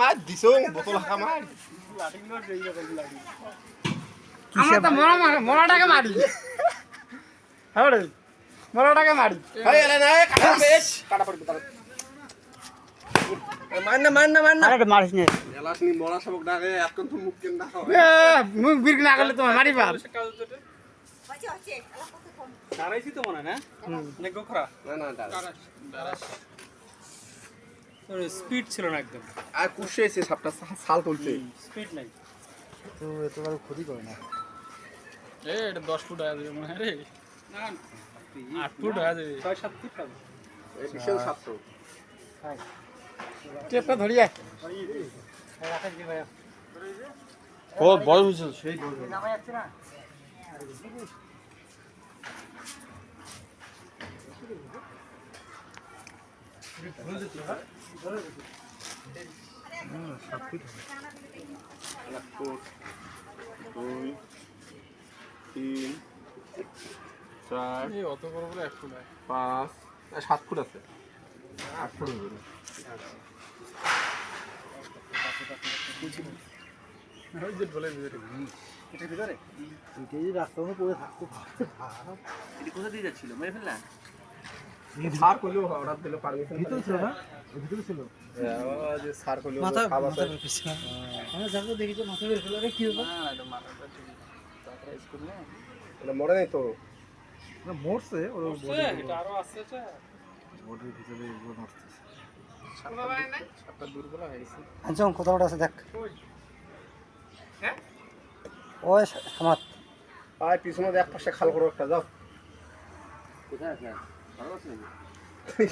মাছ দিছো বোতল হাঁকা মাছ? আমরা তো মরা মা- মরাটাকে মারি। হ্যাঁ মরাটাকে মারি। এই এলে না এ কাটা বেশ। কাটা পড়বে তার মার না মার না মার না। আরে মারিস নে। এলাস নি মরা সবক ডাকে এখন তো মুখ কেন না এ, মুখ বির না করলে তোমার মারি পার সারাইছি তো মনে না? না না না দাঁড়া স্পিড ছিল না একদম। আর কুশে এসে সাপটা ছাল তুলছে। স্পিড নাই। তো এত বড় ক্ষতি করে না। এ এটা দশ ফুট হয়ে যাবে মনে হয় রে। না আট ফুট হয়ে যাবে। ছয় সাত ফুট হবে। বিশাল সাপটো। টেপটা ধরিয়ে ও বড় হয়েছে সেই এক ফুট দুই তিন চার অত বড় বড় এক ফুট পাঁচ সাত ফুট আছে। আট ফুট হবে। না। কোথা দিয়ে যাচ্ছিল? মেরে ফেললা? সার করলেও অর্ডার দিলে পারমিশন ভিতরে ছিল না? ভিতরে ছিল? সার করলেও খাবার মাথা বের করছে আমি যাব দেখি তো মাথা বের করলে কি হলো? না এটা মাথাটা স্কুল না এটা মরে নেই তো? না মরছে ওর এটা আরও আসছে এটা। বডির ভিতরে এগুলো নড়তেছে সাপটা দুর্বল হয়ে গেছে। আনছং কত আছে দেখ। ওই সামাত আর পিছনে এক পাশে খাল করো একটা যাও। কোথায় আছে? よし。